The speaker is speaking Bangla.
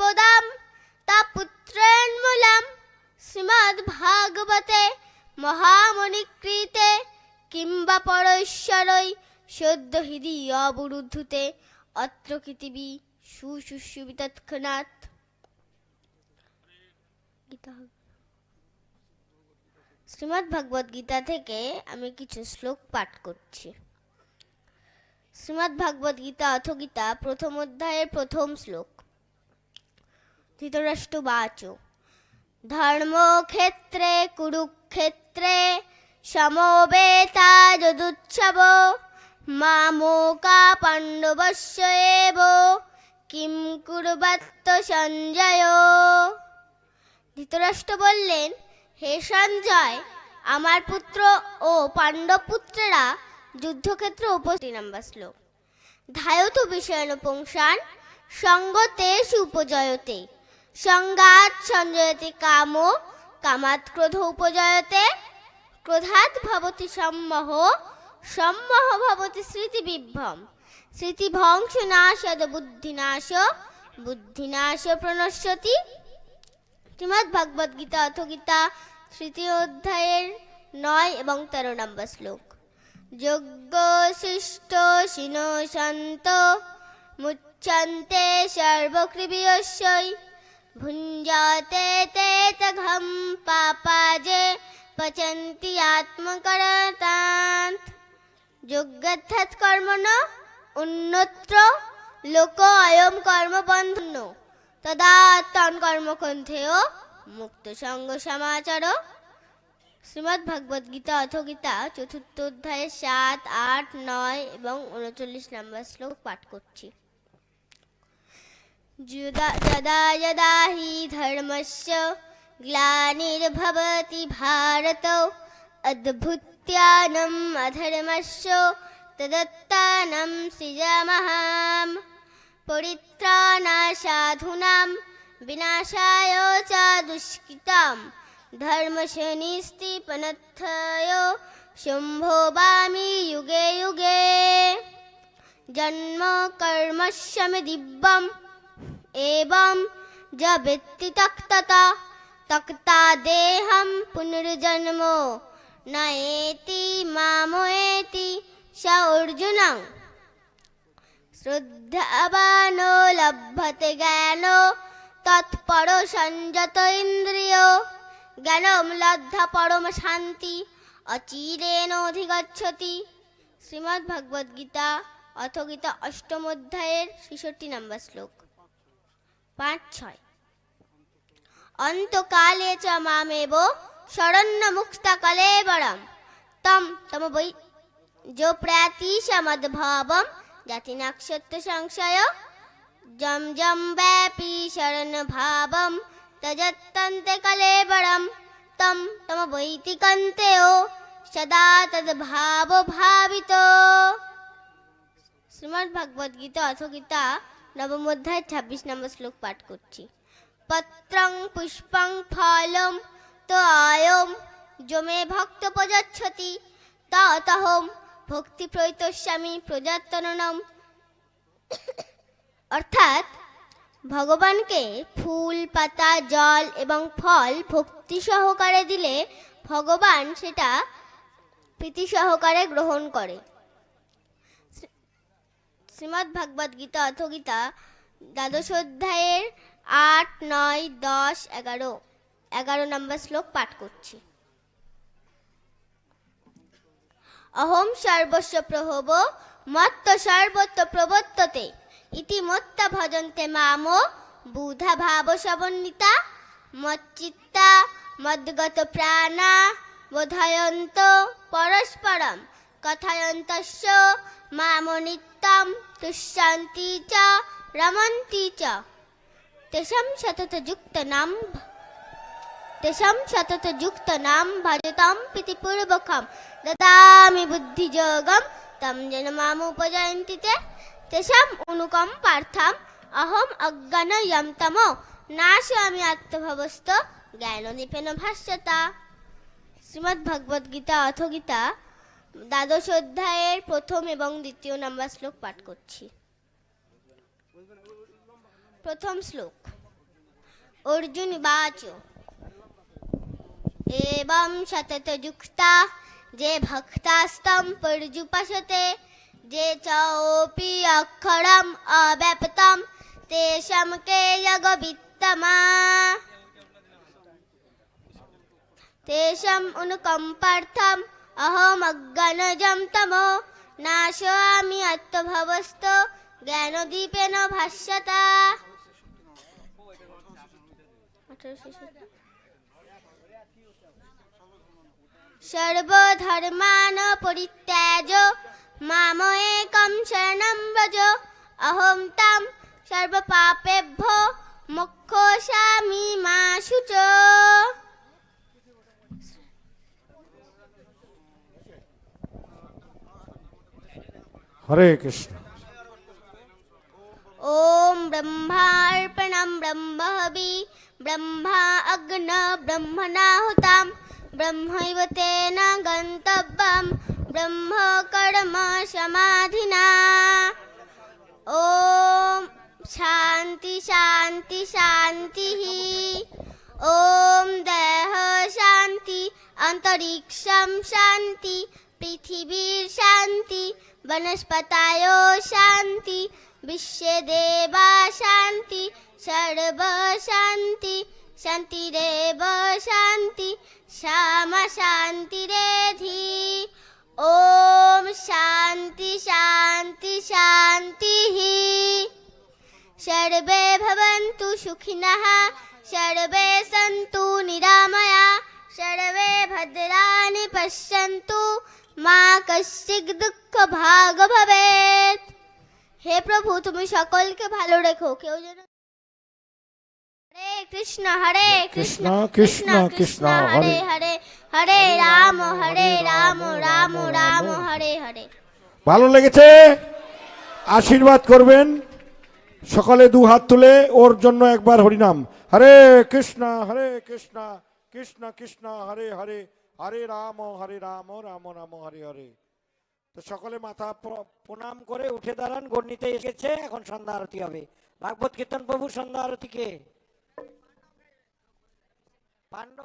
বোদাম তা পুত্রেন্মূলম শ্রীমদ্ ভাগবতে মহামণিকৃতে কিংবা পরৈশ্বরৈ সদ্য হৃদি অবরুদ্ধুতে অত্র পৃথিবী সুশুশুবি তৎক্ষণাৎ। গীতা শ্রীমদ্ ভাগবত গীতা থেকে আমি কিছু শ্লোক পাঠ করছি। শ্রীমদ্ ভাগবত গীতা অথ গীতা প্রথম অধ্যায়ের প্রথম শ্লোক। ধৃতরাষ্ট্র বাচ। ধর্মক্ষেত্রে, কুরুক্ষেত্রে, সমবেতা যদুৎসব মামোকা পাণ্ডবস্য এব, কিম কুর্বাত্ত সঞ্জয়। ধৃতরাষ্ট্র বললেন, হে সঞ্জয়, আমার পুত্র ও পাণ্ডব পুত্রেরা যুদ্ধক্ষেত্রে উপস্থিত। নাম্বার শ্লোক। ধায়তু বিষয়ন পুংসান সঙ্গতে সুপজয়তে সঙ্গাত সঞ্জয়তে কাম কামাত ক্রোধ উপজয়তে ক্রোধাৎ ভবতি সম্মোহ সম্মোহ ভবতি স্মৃতি বিভ্রম। স্মৃতি ভংস নাশদ বুদ্ধিনাশ বুদ্ধিনাশ প্রণশ্যতি শ্রীমদ্ ভাগবত গীতা অথ গীতা, তৃতীয় অধ্যায়ের নয় এবং তেরো নম্বর শ্লোক। যজ্ঞ শিষ্ট শিন শান্ত মুচ্ছন্তে সর্বকৃবিয়স্যই। ভুঞ্জাতে তে তঘম পাপাজে পচন্তি আত্মকরতান্ত যজ্ঞার্থাৎ কর্মণ উন্নত্র লোক অয়ম কর্মবন্ধন তদা তন কর্মকন্থেয় মুক্ত সঙ্গ সমাচার শ্রীমদ্ ভগবদ গীতা অথ গীতা চতুর্থ অধ্যায়ে সাত আট নয় এবং উনচল্লিশ নম্বর শ্লোক পাঠ করছি যদা যদা যদা হি ধর্মস্য গ্লানির্ভবতি ভারত অদ্ভুত্যানম অধর্মস্য তদত্তানম সৃজামহাম পরিত্রাণাসাধূনাম বিনাশায় চ দুষ্কৃতাম ধর্মশনিস্তিপনথয় শম্ভোবামি যুগে যুগে জন্ম কর্মস্যমি দিব্যম এবং য ব্যক্তি তক্ততা তক্তা দেহম পুনর্জন্ম নয়েতি মাময়েতি স অর্জুনং শ্রদ্ধাবানো লভ্যতে জ্ঞান তৎপর সংযত ইন্দ্রিয় জ্ঞানম লব্ধ পরম শান্তি অচিরেণ অধিগচ্ছতি শ্রীমদ্ ভগবদ গীতা অথ গীতা অষ্টম অধ্যায়ের ছেষট্টি নম্বর শ্লোক পাঁচ ছয়। অন্তকালে চ মামেব শরণ্য মুক্তাকলে বরম। তম তম বৈ যো প্রাতি সমদ মদ্ভবম জাতি নাক্ষত্র সংশয়। জম জম ব্যাপী শরণ ভাবম তজত্যন্তে কলেবরম তম তম বৈতি কন্তেও সদা তদ ভাব ভাবিত শ্রীমদ্ভগবদ্গীতা অথ গীতা নবম অধ্যায়, ছাব্বিশ নম্বর শ্লোক পাঠ করছি। পত্রং পুষ্পং ফলম তো আয়ম জমে ভক্ত প্রযচ্ছতি তহম ভক্তি প্রৈতস্বামী প্রজাতনম অর্থাৎ ভগবানকে ফুল, পাতা, জল এবং ফল ভক্তি সহকারে দিলে ভগবান সেটা প্রীতি সহকারে গ্রহণ করে। শ্রীমদ্ ভাগবত গীতা অথ গীতা দ্বাদশ অধ্যায়ের আট, নয়, দশ, এগারো এগারো নম্বর শ্লোক পাঠ করছি। অহম সর্বস্ব প্রহব মত্ত সর্বত্র প্রবর্ততে, ইতি মত্তা ভজন্তে মাম, বুধা ভাব সমন্বিতা মচ্চিত্তা মদ্গত প্রাণা, বোধয়ন্ত পরস্পরম, কথায়ন্তস্য মাম যুক্ত নাম তেষাং সতত যুক্ত নাম ভজতাম প্রীতিপূর্বকম দদামি বুদ্ধিযোগম তম যেন মামুপজয়ন্তি তে তেষাম অনুকম পার্থাম অহম অজ্ঞান ইয়ম তম নাশামি আত্মভবস্ত জ্ঞানদীপেন ভাষ্যতা শ্রীমদ্ ভগবদ অথ গীতা দ্বাদশ অধ্যায়ের প্রথম এবং দ্বিতীয় নাম্বার শ্লোক পাঠ করছি। প্রথম শ্লোক, অর্জুন বাচ। এবং শততযুক্তা যে ভক্তাস্তম পর্যুপাসতে, যে চি অক্ষরম অব্যাপ্তম তেসম কে যগবিত্তমা তেসম অনুকম্পার্থম অহমজ্ঞানজম তম নাশ আত্মভবস্ত আত্মভবস্থ জ্ঞানদীপেন ভাষ্যতা সর্বধর্মান পরিত্যাজ মাম একম শরণম ব্রজ অহম তাম সর্বপাপেভ্য মোক্ষসামি মা শুচ হরে কৃষ্ণ ॐ ब्रह्मार्पणं ब्रह्महवि ब्रह्मा अग्न ब्रह्मणाहुतां ब्रह्मैव तेन गन्तव्यं ब्रह्म कर्म समाधिना ॐ शान्ति शान्ति शान्तिः ॐ देह शान्ति अन्तरिक्षं शान्ति पृथिवीर शान्ति वनस्पतयो शान्ति, विश्वे देवा शान्ति, सर्व शान्ति, शान्तिरेव शान्ति, श्यामा शान्तिरेधि ॐ शान्ति शान्ति शान्तिः सर्वे भवन्तु सुखिनः, सर्वे सन्तु निरामया, सर्वे भद्राणि पश्यन्तु। মা কশ্চিক দুঃখ ভাগ ভবেত হে প্রভু তুমি সকলকে ভালো রেখো। কেউ যেন হরে কৃষ্ণ হরে কৃষ্ণ কৃষ্ণ, কৃষ্ণ, হরে। হরে। হরে রাম হরে রাম রাম রাম হরে হরে। ভালো লেগেছে? আশীর্বাদ করবেন। সকালে দু হাত তুলে ওর জন্য একবার হরিনাম। হরে কৃষ্ণ হরে কৃষ্ণ কৃষ্ণ কৃষ্ণ হরে হরে। হরে রাম হরে রাম রাম রাম, হরে হরে। তো সকলে মাথা প্র- প্রণাম করে উঠে দাঁড়ান গণ্ডিতে এসেছে, এখন সন্ধ্যা আরতি হবে। ভাগবত কীর্তন প্রভু সন্ধ্যা আরতিকে। পাণ্ড